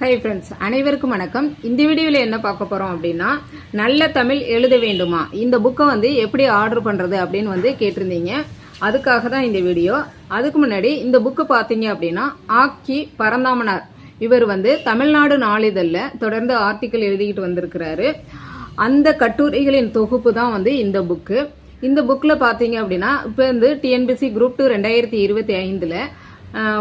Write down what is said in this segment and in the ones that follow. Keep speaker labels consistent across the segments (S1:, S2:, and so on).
S1: Hi friends அனைவருக்கும் வணக்கம். இந்த வீடியோவில் என்ன பார்க்க போகிறோம் அப்படின்னா நல்ல தமிழ் எழுத வேண்டுமா? இந்த புக்கை வந்து எப்படி ஆர்டர் பண்ணுறது அப்படின்னு வந்து கேட்டிருந்தீங்க. அதுக்காக தான் இந்த வீடியோ. அதுக்கு முன்னாடி இந்த புக்கு பார்த்தீங்க அப்படின்னா ஆக்கி பரந்தாமனார். இவர் வந்து தமிழ்நாடு நாளிதழில் தொடர்ந்து ஆர்டிக்கல் எழுதிக்கிட்டு வந்திருக்கிறாரு. அந்த கட்டுரைகளின் தொகுப்பு தான் வந்து இந்த புக்கு. இந்த புக்கில் பார்த்தீங்க அப்படின்னா இப்போ வந்து டிஎன்பிசி குரூப் டூ ரெண்டாயிரத்தி இருபத்தி ஐந்தில்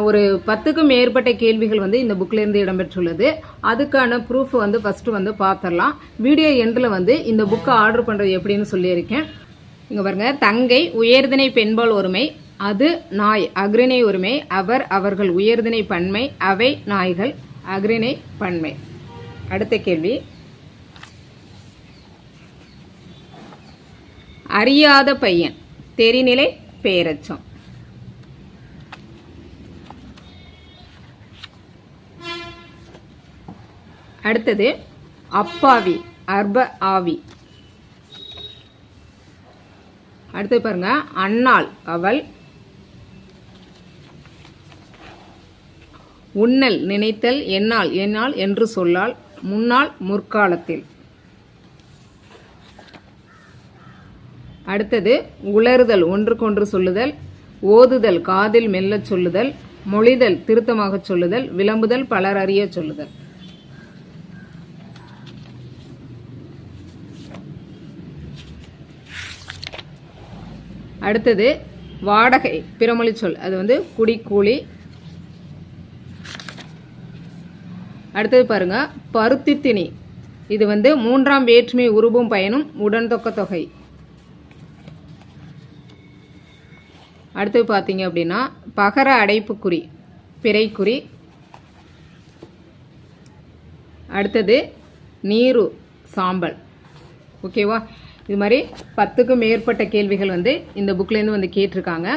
S1: ஒரு பத்துக்கும் மேற்பட்ட கேள்விகள் வந்து இந்த புக்லேருந்து இடம்பெற்றுள்ளது. அதுக்கான ப்ரூஃப் வந்து ஃபஸ்ட்டு வந்து பார்த்துடலாம் வீடியோ எண்டில் வந்து இந்த புக்கை ஆர்டர் பண்ணுறது எப்படின்னு சொல்லியிருக்கேன். இங்கே பாருங்கள் தங்கை உயர்திணை பெண்பால் ஒருமை அது நாய் அக்ரிணை உரிமை அவர் அவர்கள் உயர்திணை பன்மை அவை நாய்கள் அக்ரிணை பன்மை. அடுத்த கேள்வி. அறியாத பையன் தெரிநிலை பேரச்சம். அடுத்தது அப்பாவி அர்ப ஆவி. அடுத்தது பாருங்க அன்னாள் அவள். உண்ணல் நினைத்தல் என்னால் என்னால் என்று சொல்லால் முன்னாள் முற்காலத்தில். அடுத்தது உளறுதல் ஒன்றுக்கொன்று சொல்லுதல். ஓதுதல் காதில் மெல்லச் சொல்லுதல். மொழிதல் திருத்தமாகச் சொல்லுதல். விளம்புதல் பலர் அறிய சொல்லுதல். அடுத்தது வாடகை பிறமொழி சொல். அது வந்து குடி கூலி. அடுத்தது பாருங்க பருத்தி திணி இது வந்து மூன்றாம் வேற்றுமை உருவும் பயனும் உடன்தொக்க தொகை. அடுத்தது பார்த்தீங்க அப்படின்னா பகர அடைப்புக்குறி பிறைக்குறி. அடுத்தது நீரு சாம்பல். ஓகேவா? இது மாதிரி பத்துக்கும் மேற்பட்ட கேள்விகள் வந்து இந்த புக்லேருந்து வந்து கேட்டிருக்காங்க.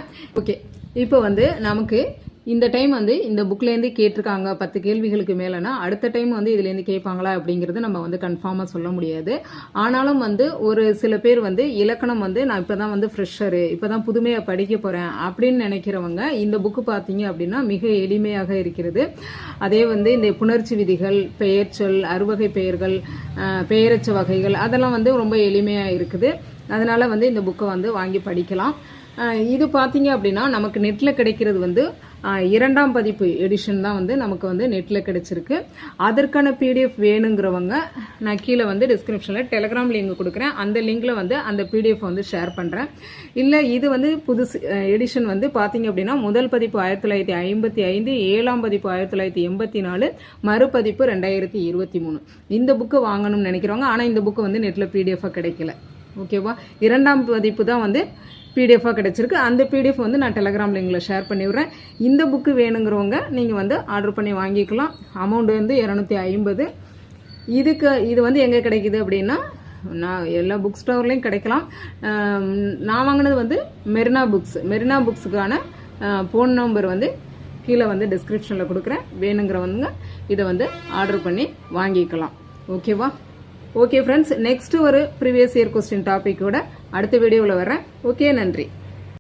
S1: ஓகே இப்போ வந்து நமக்கு இந்த டைம் வந்து இந்த புக்லேருந்து கேட்டிருக்காங்க. பத்து கேள்விகளுக்கு மேலேனா அடுத்த டைம் வந்து இதுலேருந்து கேட்பாங்களா அப்படிங்கிறது நம்ம வந்து கன்ஃபார்மாக சொல்ல முடியாது. ஆனாலும் வந்து ஒரு சில பேர் வந்து இலக்கணம் வந்து நான் இப்போ தான் வந்து ஃப்ரெஷரு இப்போ தான் புதுமையாக படிக்க போகிறேன் அப்படின்னு நினைக்கிறவங்க இந்த புக்கு பார்த்தீங்க அப்படின்னா மிக எளிமையாக இருக்கிறது. அதே வந்து இந்த புணர்ச்சி விதிகள் பெயர்ச்சொல் அறுவகை பெயர்கள் பெயரச்ச வகைகள் அதெல்லாம் வந்து ரொம்ப எளிமையாக இருக்குது. அதனால் வந்து இந்த புக்கை வந்து வாங்கி படிக்கலாம். இது பார்த்தீங்க அப்படின்னா நமக்கு நெட்டில் கிடைக்கிறது வந்து இரண்டாம் பதிப்பு எடிஷன் தான் வந்து நமக்கு வந்து நெட்டில் கிடைச்சிருக்கு. அதற்கான பிடிஎஃப் வேணுங்கிறவங்க நான் கீழே வந்து டிஸ்கிரிப்ஷனில் டெலிகிராம் லிங்க் கொடுக்குறேன். அந்த லிங்கில் வந்து அந்த பிடிஎஃப் வந்து ஷேர் பண்ணுறேன் இல்லை இது வந்து புதுசு எடிஷன் வந்து பார்த்தீங்க அப்படின்னா முதல் பதிப்பு ஆயிரத்தி தொள்ளாயிரத்தி ஐம்பத்தி ஐந்து ஏழாம் பதிப்பு ஆயிரத்தி தொள்ளாயிரத்தி எண்பத்தி நாலு மறுபதிப்பு ரெண்டாயிரத்தி இருபத்தி மூணு. இந்த புக்கு வாங்கணும்னு நினைக்கிறவங்க ஆனால் இந்த புக்கு வந்து நெட்டில் பிடிஎஃபாக கிடைக்கல. ஓகேவா? இரண்டாம் பதிப்பு தான் வந்து பிடிஎஃபாக கிடச்சிருக்கு. அந்த பிடிஎஃப் வந்து நான் டெலகிராம் லிங்கில் ஷேர் பண்ணி விடுறேன் இந்த புக்கு வேணுங்கிறவங்க நீங்கள் வந்து ஆர்டர் பண்ணி வாங்கிக்கலாம். அமௌண்ட் வந்து இரநூத்தி ஐம்பது. இதுக்கு இது வந்து எங்கே கிடைக்குது அப்படின்னா நான் எல்லா புக் ஸ்டோர்லேயும் கிடைக்கலாம். நான் வாங்கினது வந்து மெரினா புக்ஸ் மெரினா புக்ஸுக்கான ஃபோன் நம்பர் வந்து கீழே வந்து டிஸ்கிரிப்ஷனில் கொடுக்குறேன். வேணுங்கிறவங்க இதை வந்து ஆர்டர் பண்ணி வாங்கிக்கலாம். ஓகேவா? ஓகே ஃப்ரெண்ட்ஸ் நெக்ஸ்ட் ஒரு ப்ரீவியஸ் இயர் கொஸ்டின் டாப்பிக்கோட அடுத்த வீடியோவில் வரேன் ஓகே நன்றி.